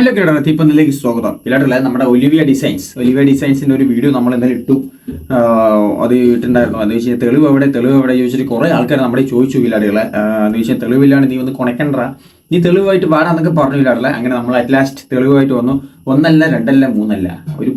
Hello കേട്ടോ തീപ്പന്നിലേക്ക് സ്വാഗതം. ഇല്ലാട്ടല്ല നമ്മുടെ ഒലിവിയ ഡിസൈൻസ് ഒലിവിയ ഡിസൈൻസിന്റെ ഒരു വീഡിയോ നമ്മൾ ഇന്നലെ ഇട്ടു. അത് ഇട്ടുണ്ടായിരുന്നു അത് വെച്ചാൽ തെളിവ് എവിടെ തെളിവ് എവിടെ ചോദിച്ചിട്ട് കുറെ ആൾക്കാർ നമ്മുടെ ചോദിച്ചു ഇല്ലാടുകളെ എന്ന് വെച്ചാൽ തെളിവില്ലാണ്ട് നീ ഒന്ന് കൊണക്കണ്ട നീ തെളിവായിട്ട് പാടാന്നൊക്കെ പറഞ്ഞു ഇല്ലാടല്ലേ അങ്ങനെ നമ്മൾ അറ്റ്ലാസ്റ്റ് തെളിവായിട്ട് വന്നു. ഒന്നല്ല രണ്ടല്ല മൂന്നല്ല. ഒരു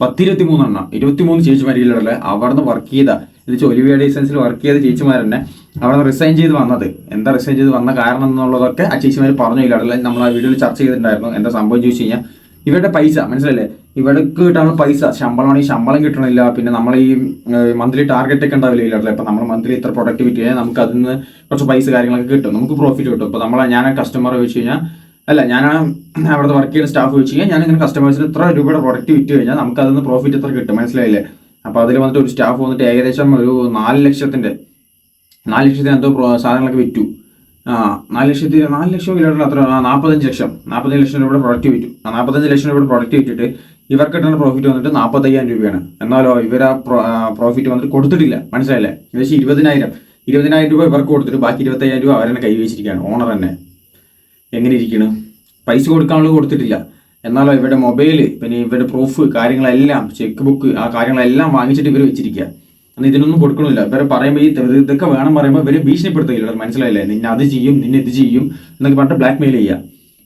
പത്തിരുപത്തി മൂന്നെണ്ണം ഇരുപത്തി ഇരുപത്തിമൂന്ന് അവിടെ അവിടുന്ന് വർക്ക് ചെയ്ത. ഇത് ഒലിവിയ ഡിസൈൻസിൽ വർക്ക് ചെയ്ത ചേച്ചിമാർ തന്നെ അവിടെ റിസൈൻ ചെയ്ത് വന്നത്. എന്താ റിസൈൻ ചെയ്ത് വന്ന കാരണം എന്നുള്ളതൊക്കെ ആ ചേച്ചിമാർ പറഞ്ഞു ഇല്ലാടല്ലേ നമ്മൾ ആ വീഡിയോയിൽ ചർച്ച ചെയ്തിട്ടുണ്ടായിരുന്നു. എന്താ സംഭവം ചോദിച്ചു കഴിഞ്ഞാൽ ഇവരുടെ പൈസ മനസ്സിലല്ലേ ഇവർക്ക് കിട്ടാനുള്ള പൈസ ശമ്പളമാണെങ്കിൽ ശമ്പളം കിട്ടണില്ല. പിന്നെ നമ്മൾ ഈ മന്ത്ലി ടാർഗറ്റ് ഒക്കെ ഉണ്ടാവില്ല ഇല്ലാടല്ലേ ഇപ്പം നമ്മൾ മന്ത്ലി ഇത്ര പ്രൊഡക്ടിവിറ്റി കഴിഞ്ഞാൽ നമുക്ക് അതിൽ നിന്ന് കുറച്ച് പൈസ കാര്യങ്ങളൊക്കെ കിട്ടും. നമുക്ക് പ്രോഫിറ്റ് കിട്ടും. ഇപ്പോൾ നമ്മൾ ഞാൻ കസ്റ്റമർ വെച്ച് കഴിഞ്ഞാൽ അല്ല ഞാൻ അവിടുത്തെ വർക്ക് ചെയ്യുന്ന സ്റ്റാഫ് വെച്ച് കഴിഞ്ഞാൽ ഞാൻ കസ്റ്റമേഴ്സിന് ഇത്ര രൂപയുടെ പ്രൊഡക്റ്റ് വിറ്റ് കഴിഞ്ഞാൽ നമുക്ക് അതിൽ പ്രോഫിറ്റ് എത്ര കിട്ടും. മനസ്സിലായില്ലേ? അപ്പോൾ അതിൽ വന്നിട്ട് ഒരു സ്റ്റാഫ് വന്നിട്ട് ഏകദേശം ഒരു നാല് ലക്ഷത്തിന്റെ നാല് ലക്ഷത്തിന് എന്തോ സാധനങ്ങളൊക്കെ വിറ്റു. ആ നാല് ലക്ഷത്തി നാല് ലക്ഷം കിലോമീറ്റർ അത്ര നാൽപ്പത്തഞ്ച് ലക്ഷം. നാൽപ്പത്തഞ്ച് ലക്ഷം രൂപയുടെ പ്രൊഡക്റ്റ് വിറ്റു. ആ നാൽപ്പത്തഞ്ച് ലക്ഷം രൂപയുടെ പ്രൊഡക്റ്റ് വിറ്റിട്ട് ഇവർക്ക് കിട്ടുന്ന പ്രോഫിറ്റ് വന്നിട്ട് നാൽപ്പത്തയ്യായിരം രൂപയാണ്. എന്നാലോ ഇവർ ആ പ്രോഫിറ്റ് വന്നിട്ട് കൊടുത്തിട്ടില്ല. മനസ്സിലായില്ലേ? ഏകദേശം ഇരുപതിനായിരം. ഇരുപതിനായിരം രൂപ ഇവർക്ക് കൊടുത്തിട്ട് ബാക്കി ഇരുപത്തയ്യായിരം രൂപ അവരെന്നെ കൈവച്ചിരിക്കുകയാണ് ഓണർ തന്നെ എങ്ങനെ ഇരിക്കണം? പൈസ കൊടുക്കാനുള്ളത് കൊടുത്തിട്ടില്ല. എന്നാലോ ഇവരുടെ മൊബൈൽ പിന്നെ ഇവരുടെ പ്രൂഫ് കാര്യങ്ങളെല്ലാം ചെക്ക് ബുക്ക് ആ കാര്യങ്ങളെല്ലാം വാങ്ങിച്ചിട്ട് ഇവർ വെച്ചിരിക്കുക എന്നാൽ ഇതിനൊന്നും കൊടുക്കണമില്ല ഇവരെ പറയുമ്പോൾ ഈ ഇത് ഇതൊക്കെ വേണം പറയുമ്പോൾ ഇവരെ ഭീഷണിപ്പെടുത്തുകയില്ല. മനസ്സിലായില്ലേ? നിന്നെ അത് ചെയ്യും നിന്നെ ഇത് ചെയ്യും എന്നൊക്കെ പറഞ്ഞിട്ട് ബ്ലാക്ക് മെയിൽ ചെയ്യുക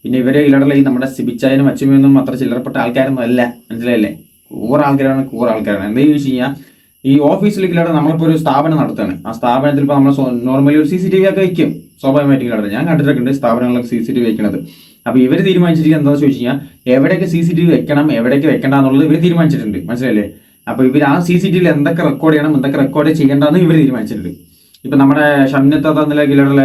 പിന്നെ ഇവരെ ഇല്ലടല ഈ നമ്മുടെ സിബിച്ചായനും അച്ചുമയൊന്നും അത്ര ചില്ലറപ്പെട്ട ആൾക്കാരൊന്നും അല്ല. മനസ്സിലായില്ലേ? കൂറ ആൾക്കാരാണ് കൂറ ആൾക്കാരാണ്. എന്താ ചോദിച്ചു കഴിഞ്ഞാൽ ഈ ഓഫീസിലേക്ക് ഇല്ലാതെ നമ്മളിപ്പോൾ ഒരു സ്ഥാപനം നടത്തുകയാണ് ആ സ്ഥാപനത്തിൽ ഇപ്പോൾ നമ്മൾ നോർമലി ഒരു സി സി ടി വി ഒക്കെ വയ്ക്കും സ്വാഭാവികമായിട്ടും ഇല്ലാതെ ഞാൻ കണ്ടിട്ടൊക്കെ ഉണ്ട് സ്ഥാപനങ്ങളൊക്കെ സി സി ടി വി വെക്കുന്നത് അപ്പോൾ ഇവർ തീരുമാനിച്ചിരിക്കുന്നത് എന്താണെന്ന് ചോദിച്ചു കഴിഞ്ഞാൽ എവിടെയൊക്കെ സി സി ടി വി വെക്കണം എവിടെയൊക്കെ വെക്കണ്ട എന്നുള്ളത് ഇവർ തീരുമാനിച്ചിട്ടുണ്ട്. മനസ്സിലല്ലേ അപ്പോൾ ഇവർ ആ സി സി ടി വിയിൽ എന്തൊക്കെ റെക്കോർഡ് ചെയ്യണം എന്തൊക്കെ റെക്കോർഡ് ചെയ്യേണ്ടതെന്ന് ഇവർ തീരുമാനിച്ചിട്ടുണ്ട്. ഇപ്പം നമ്മുടെ ഷംനത്ത നിലയിലുള്ള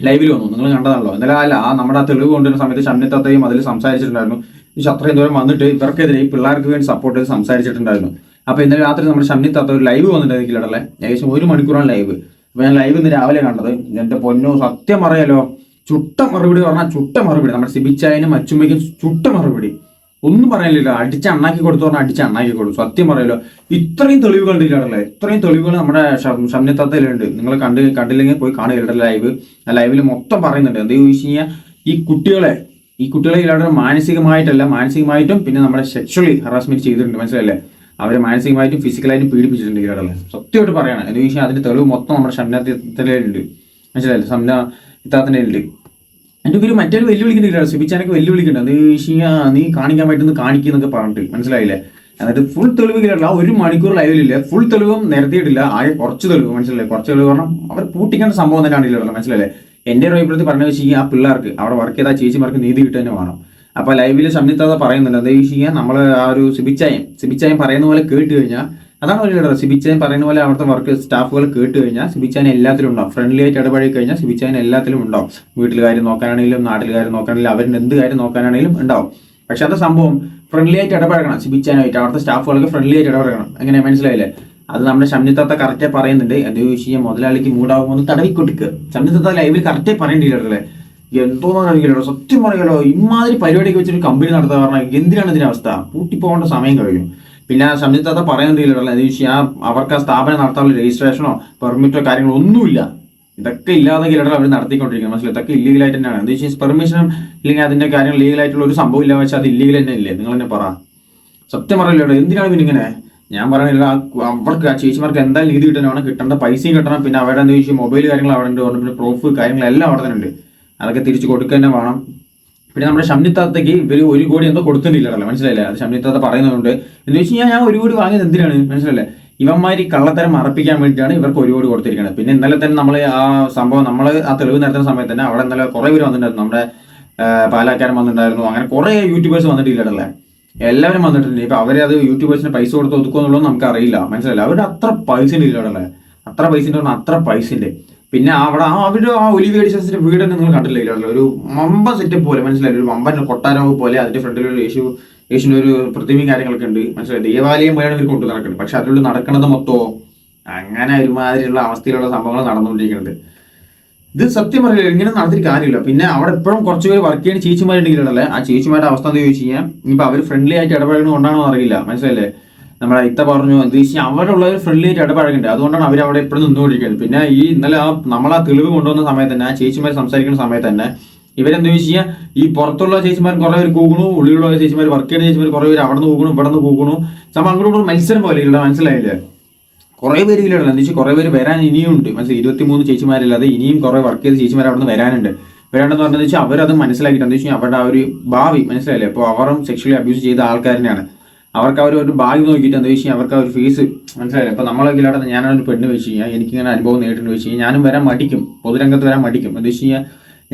ലൈവിൽ വന്നു. നിങ്ങൾ കണ്ടതാണല്ലോ. എന്നാലും അല്ല ആ നമ്മുടെ ആ തെളിവ് കൊണ്ടുവരുന്ന സമയത്ത് ഷംനിത്തയും അതിൽ സംസാരിച്ചിട്ടുണ്ടായിരുന്നു. ഈ അത്രയും ദൂരം വന്നിട്ട് ഇവർക്കെതിരെ ഈ പിള്ളേർക്ക് വേണ്ടി സപ്പോർട്ട് ചെയ്ത് സംസാരിച്ചിട്ടുണ്ടായിരുന്നു. അപ്പോൾ ഇന്നലെ രാത്രി നമ്മുടെ ഷണ്ണിത്തത്ത ഒരു ലൈവ് വന്നിട്ടുണ്ട് വന്നിട്ടുണ്ടെങ്കിലടലെ ഏകദേശം ഒരു മണിക്കൂറാണ് ലൈവ് അപ്പൊ ഞാൻ ലൈവ് ഇന്ന് രാവിലെ കണ്ടത്. എന്റെ പൊന്നോ സത്യം പറയാലോ. ചുട്ട മറുപടി പറഞ്ഞാൽ ചുട്ട മറുപടി. നമ്മുടെ സിബിച്ചായനും അച്ചുമ്മയ്ക്കും ചുട്ട മറുപടി. ഒന്നും പറയാനില്ല അടിച്ച് അണ്ണാക്കി കൊടുത്തു പറഞ്ഞാൽ അടിച്ച് അണ്ണാക്കി കൊടുത്തു സത്യം പറയല്ലോ. ഇത്രയും തെളിവുകൾ ഇല്ലാടല്ലേ ഇത്രയും തെളിവുകൾ നമ്മുടെ ഷംനിത്തത്തയിലുണ്ട് നിങ്ങൾ കണ്ട് കണ്ടില്ലെങ്കിൽ പോയി കാണുക ലൈവ്. ലൈവിൽ മൊത്തം പറയുന്നുണ്ട്. എന്താ ചോദിച്ചു കഴിഞ്ഞാൽ ഈ കുട്ടികളെ ഈ കുട്ടികളെ ഇല്ലാതെ മാനസികമായിട്ടല്ല മാനസികമായിട്ടും പിന്നെ നമ്മുടെ സെക്ഷലി ഹറാസ്മെന്റ് ചെയ്തിട്ടുണ്ട്. മനസ്സിലല്ലേ അവരെ മാനസികമായിട്ടും ഫിസിക്കലായിട്ടും പീഡിപ്പിച്ചിട്ടുണ്ട് ഇല്ലാടല്ലേ സത്യമായിട്ട് പറയണം. എന്താ ചോദിച്ചാൽ അതിന്റെ തെളിവ് മൊത്തം നമ്മുടെ ഷംനത്തിലുണ്ട് മനസ്സിലായില്ലേ? ഷംന ഇത്താത്തിന്റെ ഉണ്ട് എന്റെ പേര് മറ്റൊരു വെല്ലുവിളിക്കുന്നില്ല സുബിച്ചാനൊക്കെ വെല്ലുവിളിക്കുന്നുണ്ട് ചോദിച്ചു കഴിഞ്ഞാൽ നീ കാണിക്കാൻ പറ്റുന്നത് കാണിക്കുന്നൊക്കെ പറഞ്ഞിട്ട്. മനസ്സിലായില്ലേ? അതായത് ഫുൾ തെളിവ് കിട്ടില്ല ഒരു മണിക്കൂർ ലൈവിലില്ല ഫുൾ തെളിവും നിരത്തിയിട്ടില്ല. ആകെ കുറച്ച് തെളിവ്. മനസ്സിലായി കുറച്ച് തെളിവ് പറഞ്ഞാൽ അവർ പൂട്ടിക്കേണ്ട സംഭവം തന്നെ കാണില്ല മനസ്സിലായില്ലേ? എന്റെ ഒരു അഭിപ്രായത്തിൽ പറഞ്ഞു വെച്ചാൽ ആ പിള്ളേർക്ക് അവിടെ വർക്ക് ചെയ്ത ചേച്ചിമാർക്ക് നീതി കിട്ടുക തന്നെ വേണം. അപ്പൊ ലൈവിൽ സംയുക്ത പറയുന്നുണ്ട്. എന്താ വെച്ച് കഴിഞ്ഞാൽ നമ്മൾ ആ ഒരു സിബിച്ചായം സിബിച്ചായം പറയുന്ന പോലെ കേട്ട് കഴിഞ്ഞാൽ അതാണ് ഒരു കേട്ടത് സിബിച്ചാൻ പറയുന്ന പോലെ അവിടുത്തെ വർക്ക് സ്റ്റാഫുകൾ കേട്ട് കഴിഞ്ഞാൽ സിബിച്ചാൻ എല്ലാത്തിലും ഉണ്ടാവും. ഫ്രണ്ട്ലി ആയിട്ട് ഇടപഴകി കഴിഞ്ഞാൽ സിബിച്ചാൻ എല്ലാത്തിലും ഉണ്ടാവും. വീട്ടിൽ കാര്യം നോക്കാനാണെങ്കിലും നാട്ടിൽ കാര്യം നോക്കാനാണെങ്കിലും അവരിന് എന്ത് കാര്യം നോക്കാനാണെങ്കിലും ഉണ്ടാവും. പക്ഷെ അത് സംഭവം ഫ്രണ്ട്ലി ആയിട്ട് ഇടപഴകണം സിബിച്ചാനായിട്ട് അവിടുത്തെ സ്റ്റാഫുകൾക്ക് ഫ്രണ്ട്ലി ആയിട്ട് ഇടപഴകണം. എങ്ങനെ മനസ്സിലായില്ലേ? അത് നമ്മുടെ ഷംനിത്തത്ത കറക്റ്റേ പറയുന്നുണ്ട്. എന്താ വിഷയം മുതലാളിക്ക് മൂടാകുമ്പോൾ ഒന്ന് തടവി കൊടുക്കുക ലൈവിൽ കറക്റ്റ് പറയേണ്ടിയില്ലേ എന്തോന്നാണ് അറിയില്ലല്ലോ സത്യം പറയലോ ഇമാതിരി പരിപാടിയൊക്കെ വെച്ചൊരു കമ്പനി നടത്താൻ പറഞ്ഞാൽ എന്തിനാണ് ഇതിന്റെ അവസ്ഥ? പൂട്ടിപ്പോകേണ്ട സമയം കഴിഞ്ഞു. പിന്നെ സംയുക്തത പറയുന്നില്ലല്ലോ എന്താ ചോദിച്ചു ആ അവർക്ക് ആ സ്ഥാപനം നടത്താനുള്ള രജിസ്ട്രേഷനോ പെർമിറ്റോ കാര്യങ്ങളോ ഒന്നുമില്ല. ഇതൊക്കെ ഇല്ലാതെ ഇല്ലടൽ അവർ നടത്തിക്കൊണ്ടിരിക്കുന്നത് മനസ്സിലായി? ഇതൊക്കെ ഇല്ലീഗലായിട്ട് തന്നെയാണ്. എന്താ വെച്ചാൽ പെർമിഷനും ഇല്ലെങ്കിൽ അതിന്റെ കാര്യങ്ങൾ ലീഗലായിട്ടുള്ള ഒരു സംഭവം ഇല്ല വെച്ചാൽ അത് ഇല്ലീഗൽ തന്നെ ഇല്ലേ നിങ്ങൾ തന്നെ പറ. സത്യം പറയില്ലല്ലോ എന്തിനാണ് പിന്നെ ഇങ്ങനെ? ഞാൻ പറയുന്നില്ല അവർക്ക് ആ ചേച്ചിമാർക്ക് എന്തായാലും നീതി കിട്ടണം കിട്ടേണ്ട പൈസയും കിട്ടണം. പിന്നെ അവരുടെ എന്താ ചോദിച്ചാൽ മൊബൈൽ കാര്യങ്ങൾ അവിടെ ഉണ്ട്. പിന്നെ പ്രൂഫ് കാര്യങ്ങളെല്ലാം അവിടെ തന്നെ ഉണ്ട്. അതൊക്കെ തിരിച്ച് കൊടുക്കുക തന്നെ വേണം. പിന്നെ നമ്മുടെ ഷംനിത്താത്തയ്ക്ക് ഇവർ ഒരു കോടി എന്തോ കൊടുത്തിട്ടില്ലല്ലോ മനസ്സിലായില്ലേ? അത് ഷംനിത്താത്ത പറയുന്നതുകൊണ്ട്. എന്ന് വെച്ച് കഴിഞ്ഞാൽ ഞാൻ ഒരു കോടി വാങ്ങിയത് എന്തിനാണ്? മനസ്സിലല്ലേ ഇവന്മാര് കള്ളത്തരം മറപ്പിക്കാൻ വേണ്ടിയിട്ടാണ് ഇവർക്ക് ഒരു കോടി കൊടുത്തിരിക്കുന്നത് പിന്നെ ഇന്നലെ തന്നെ നമ്മൾ ആ സംഭവം നമ്മൾ ആ തെളിവ് നടത്തുന്ന സമയത്ത് തന്നെ അവിടെ ഇന്നലെ കുറെ പേര് വന്നിട്ടുണ്ടായിരുന്നു. നമ്മുടെ പാലാക്കാരൻ വന്നിട്ടുണ്ടായിരുന്നു. അങ്ങനെ കുറെ യൂട്യൂബേഴ്സ് വന്നിട്ടില്ലല്ലേ എല്ലാവരും വന്നിട്ടുണ്ട്. ഇപ്പൊ അവരത് യൂട്യൂബേഴ്സിന് പൈസ കൊടുത്ത് ഒതുക്കുമെന്നുള്ളത് നമുക്ക് അറിയില്ല. മനസ്സിലായില്ല? അവരുടെ അത്ര പൈസ ഇല്ലടല്ലേ അത്ര പൈസ അത്ര പൈസ ഉണ്ട്. പിന്നെ അവിടെ ആ ഒരു ആ ഒലിവ് എഡിഷൻസിന്റെ വീട് നിങ്ങൾ കണ്ടില്ല? ഒരു മമ്പ സെറ്റപ്പ് പോലെ മനസ്സിലായി ഒരു മമ്പൻ കൊട്ടാരവ് പോലെ അതിന്റെ ഫ്രണ്ടിൽ ഒരു യേശു യേശുവിന്റെ ഒരു പ്രതിമയും കാര്യങ്ങളൊക്കെ ഉണ്ട്. മനസ്സിലായി ദേവാലയം പോലെയാണ് ഇവർ കൊണ്ടു നടക്കുന്നത്. പക്ഷെ അതിലൂടെ നടക്കുന്നത് മൊത്തമോ അങ്ങനെ ഒരുമാതിരിയുള്ള അവസ്ഥയിലുള്ള സംഭവങ്ങൾ നടന്നുകൊണ്ടിരിക്കുന്നത്. ഇത് സത്യം പറയില്ല? ഇങ്ങനെ നടത്തിയിട്ട് കാര്യമില്ല. പിന്നെ അവിടെ എപ്പോഴും കുറച്ച് പേര് വർക്ക് ചെയ്യുന്ന ചേച്ചിമാരുണ്ടെങ്കിലല്ലേ ആ ചേച്ചിമാരുടെ അവസ്ഥ എന്താ ചോദിച്ചു കഴിഞ്ഞാൽ ഇനിയിപ്പോൾ അവർ ഫ്രണ്ട്ലി ആയിട്ട് ഇടപഴകുന്നത് കൊണ്ടാണോ അറിയില്ല. മനസ്സിലല്ലേ നമ്മുടെ ഇത്ത പറഞ്ഞു എന്താ അവരുള്ള അവരുള്ളവർ ഫ്രണ്ട്ലി ആയിട്ട് ഇടപഴകണ്ടേ? അതുകൊണ്ടാണ് അവർ അവിടെ എപ്പോഴും നിന്നുകൊണ്ടിരിക്കുന്നത്. പിന്നെ ഈ ഇന്നലെ ആ നമ്മൾ ആ തെളിവ് കൊണ്ടുവന്ന സമയത്ത് തന്നെ ആ ചേച്ചിമാർ സംസാരിക്കുന്ന സമയത്ത് തന്നെ ഇവരെന്താ വെച്ചാൽ ഈ പുറത്തുള്ള ചേച്ചിമാർ കുറെ പേര് കൂകണു ഉള്ളിലുള്ള ചേച്ചിമാർ വർക്ക് ചെയ്യുന്ന ചേച്ചിമാർ കുറെ പേര് അവിടെ നിന്ന് കൂകണു ഇവിടെ നിന്ന് കൂകണു. നമ്മൾ അങ്ങോട്ടും മത്സരം പോലെ ഇല്ല മനസ്സിലായില്ലേ? കുറെ പേര് ഇല്ല എന്താ വെച്ചാൽ കുറെ പേര് വരാൻ ഇനിയും ഉണ്ട് മനസ്സിലായി? ഇരുപത്തി മൂന്ന് ചേച്ചിമാരല്ലാതെ ഇനിയും കുറേ വർക്ക് ചെയ്ത ചേച്ചിമാർ അവിടെ നിന്ന് വരാനുണ്ട്. വരാണ്ടെന്ന് പറഞ്ഞതെന്ന് വെച്ചാൽ മനസ്സിലാക്കിയിട്ടുണ്ട്. എന്താ വെച്ചാൽ അവരുടെ ആ ഒരു ഭാവി മനസ്സിലായില്ലേ? അപ്പോൾ അവരും സെക്ഷലി അബ്യൂസ് ചെയ്ത ആൾക്കാരനെയാണ്. അവർക്ക് അവർ ഒരു ഭാഗ്യം നോക്കിയിട്ട് എന്താ വെച്ച് കഴിഞ്ഞാൽ അവർക്ക് ഒരു ഫീസ് മനസ്സിലായില്ല? അപ്പോൾ നമ്മളൊക്കെ ഞാനൊരു പെണ്ണ് വെച്ച് കഴിഞ്ഞാൽ എനിക്കിങ്ങനെ അനുഭവം നേരിട്ട് വെച്ച് കഴിഞ്ഞാൽ ഞാനും വരാൻ മടിക്കും. പൊതുരംഗത്ത് വരാൻ മടിക്കും. എന്താ വെച്ച് കഴിഞ്ഞാൽ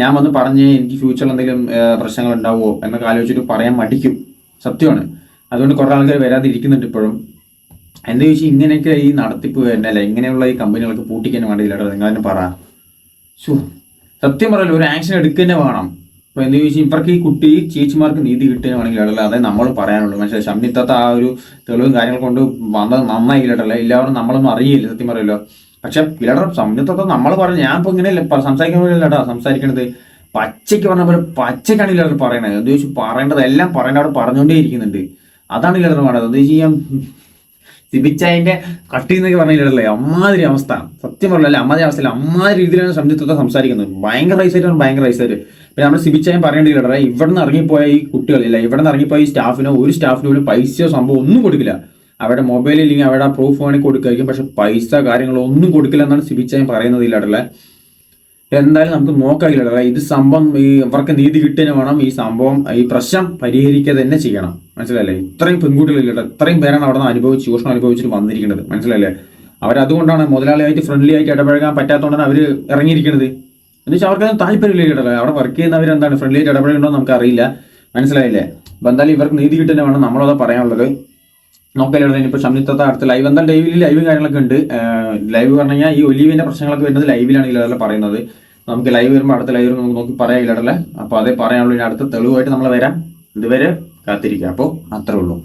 ഞാൻ വന്ന് പറഞ്ഞ് എനിക്ക് ഫ്യൂച്ചറിൽ എന്തെങ്കിലും പ്രശ്നങ്ങൾ ഉണ്ടാവുമോ എന്നൊക്കെ ആലോചിച്ചിട്ട് പറയാൻ മടിക്കും. സത്യമാണ്. അതുകൊണ്ട് കുറേ ആൾക്കാർ വരാതിരിക്കുന്നുണ്ട് ഇപ്പോഴും. എന്താ ചോദിച്ചാൽ ഇങ്ങനെയൊക്കെ ഈ നടത്തിപ്പ് തന്നെ അല്ല ഇങ്ങനെയുള്ള ഈ കമ്പനികൾക്ക് പൂട്ടിക്കാൻ വേണ്ടിയില്ല നിങ്ങൾ തന്നെ പറ സത്യം പറയല്ലോ ഒരു ആക്ഷൻ എടുക്കുക തന്നെ വേണം. ഇപ്പൊ എന്ന് ചോദിച്ചാൽ ഇവർക്ക് ഈ കുട്ടി ചേച്ചിമാർക്ക് നീതി കിട്ടുകയാണെങ്കിൽ അതേ അതെ നമ്മൾ പറയാനുള്ളൂ. പക്ഷേ ശമ്മിത്തത്ത ആ ഒരു തെളിവും കാര്യങ്ങൾ കൊണ്ട് വന്നത് നന്നായില്ലട്ടല്ല എല്ലാവരും നമ്മളൊന്നും അറിയില്ല സത്യം പറയല്ലോ. പക്ഷെ ഇല്ലട സംയുക്തത്തെ നമ്മൾ പറഞ്ഞു ഞാൻ ഇപ്പൊ ഇങ്ങനെ സംസാരിക്കണമില്ലടാ സംസാരിക്കണത്. പച്ചയ്ക്ക് പറഞ്ഞ പോലെ പച്ചക്കാണ് ഇല്ലാതെ പറയണത്. എന്താ ചോദിച്ചു? പറയേണ്ടത് എല്ലാം പറയേണ്ട അവിടെ പറഞ്ഞുകൊണ്ടേ ഇരിക്കുന്നുണ്ട്. അതാണ് ഇല്ലാതെ എന്താ ചെയ്യാം? സിബിച്ചായന്റെ കട്ടി എന്നൊക്കെ പറഞ്ഞില്ലേ അമ്മാതിരി അവസ്ഥ. സത്യം പറഞ്ഞല്ലേ അമ്മാതിരി അവസ്ഥയില്ല അമ്മാതിരി രീതിയിലാണ് സംയുക്തത്തെ സംസാരിക്കുന്നത്. ഭയങ്കര റൈസായിട്ടാണ് ഭയങ്കര റൈസായിട്ട് പിന്നെ നമ്മൾ സിബിച്ചായും പറയേണ്ടി കേട്ടോ ഇവിടെ നിന്ന് ഇറങ്ങിപ്പോയ ഈ കുട്ടികളില്ല ഇവിടെ നിന്ന് ഇറങ്ങിപ്പോയ ഈ സ്റ്റാഫിനോ ഒരു സ്റ്റാഫിനോ ഒരു പൈസയോ സംഭവം ഒന്നും കൊടുക്കില്ല. അവരുടെ മൊബൈലിൽ ഇല്ലെങ്കിൽ അവരുടെ ആ പ്രൂഫ് വേണമെങ്കിൽ കൊടുക്കായിരിക്കും. പക്ഷെ പൈസ കാര്യങ്ങളോ ഒന്നും കൊടുക്കില്ല എന്നാണ് സിബിച്ചായും പറയുന്നത് ഇല്ലാടല്ലേ എന്തായാലും നമുക്ക് നോക്കാറില്ല ഇത് സംഭവം ഈ ഇവർക്ക് നീതി കിട്ടുന്നതിന് വേണം. ഈ സംഭവം ഈ പ്രശ്നം പരിഹരിക്കുക തന്നെ ചെയ്യണം. മനസ്സിലല്ലേ ഇത്രയും പെൺകുട്ടികളില്ല ഇത്രയും പേരാണ് അവിടെ നിന്ന് അനുഭവിച്ച് ചൂഷണം അനുഭവിച്ചിട്ട് വന്നിരിക്കുന്നത്. മനസ്സിലല്ലേ അവരതുകൊണ്ടാണ് മുതലാളിയായിട്ട് ഫ്രണ്ട്ലി ആയിട്ട് ഇടപഴകാൻ പറ്റാത്തതുകൊണ്ടാണ് അവർ ഇറങ്ങിയിരിക്കുന്നത്. എന്ന് വെച്ചാൽ അവർക്ക് താല്പര്യമില്ല ഇടപെടൽ അവിടെ വർക്ക് ചെയ്യുന്നവർ എന്താണ്? ഫ്രണ്ട്ലി ആയിട്ട് ഇടപഴകണ്ടോ നമുക്ക് അറിയില്ല മനസ്സിലായില്ലേ? അപ്പം എന്തായാലും ഇവർക്ക് നീതി കിട്ടുന്ന വേണം. നമ്മളത് പറയാനുള്ളത്. നോക്കല്ലേ ഇനിയിപ്പോൾ സംയുക്തത്തെ അടുത്ത് ലൈവ് എന്തായാലും ലൈവിൽ ലൈവ് കാര്യങ്ങളൊക്കെ ഉണ്ട്. ലൈവ് പറഞ്ഞു കഴിഞ്ഞാൽ ഈ ഒലിവിന്റെ പ്രശ്നങ്ങളൊക്കെ വരുന്നത് ലൈവിലാണ് ഇല്ലാതെ പറയുന്നത്. നമുക്ക് ലൈവ് വരുമ്പോൾ അടുത്ത ലൈവ് നമുക്ക് നോക്കി പറയാം ഇല്ലാടല്ലേ അപ്പോൾ അതേ പറയാനുള്ളൂ. ഇനി അടുത്ത തെളിവായിട്ട് നമ്മൾ വരാം. ഇതുവരെ കാത്തിരിക്കുക അപ്പോൾ അത്രേ ഉള്ളൂ.